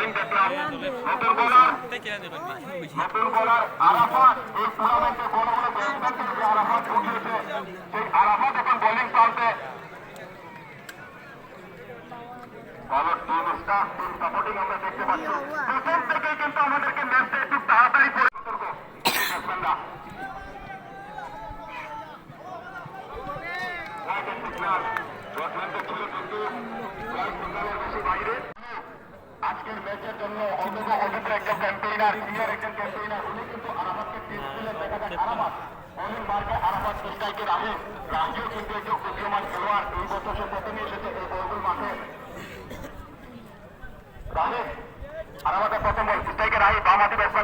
Bowling দেখলাম। নতুন bowler নতুন বোলার আরাফাত এই টুর্নামেন্টে বড় বড় ব্যাটসম্যান যে আরাফাত উঠিয়েছে সেই আরাফাত এখন বোলিং পাল্টে ভালো টিম স্টাফ টিম সাপোর্টিং আমরা দেখতে পাচ্ছি প্রথম থেকেই কিন্তু আমাদেরকে ম্যাচটা একটু তাড়াতাড়ি করে সতর্ক ব্যাটসম্যানরা ব্যাটসম্যানটা ছিল কিন্তু একজন ক্যাম্পেইনার সিনিয়র একজন ক্যাম্পেইনার উনি কিন্তু আরাফাতকে টেস্ট রাহুল রাহুল প্রথম বল, স্ট্রাইকে রাহুল বাম হাতি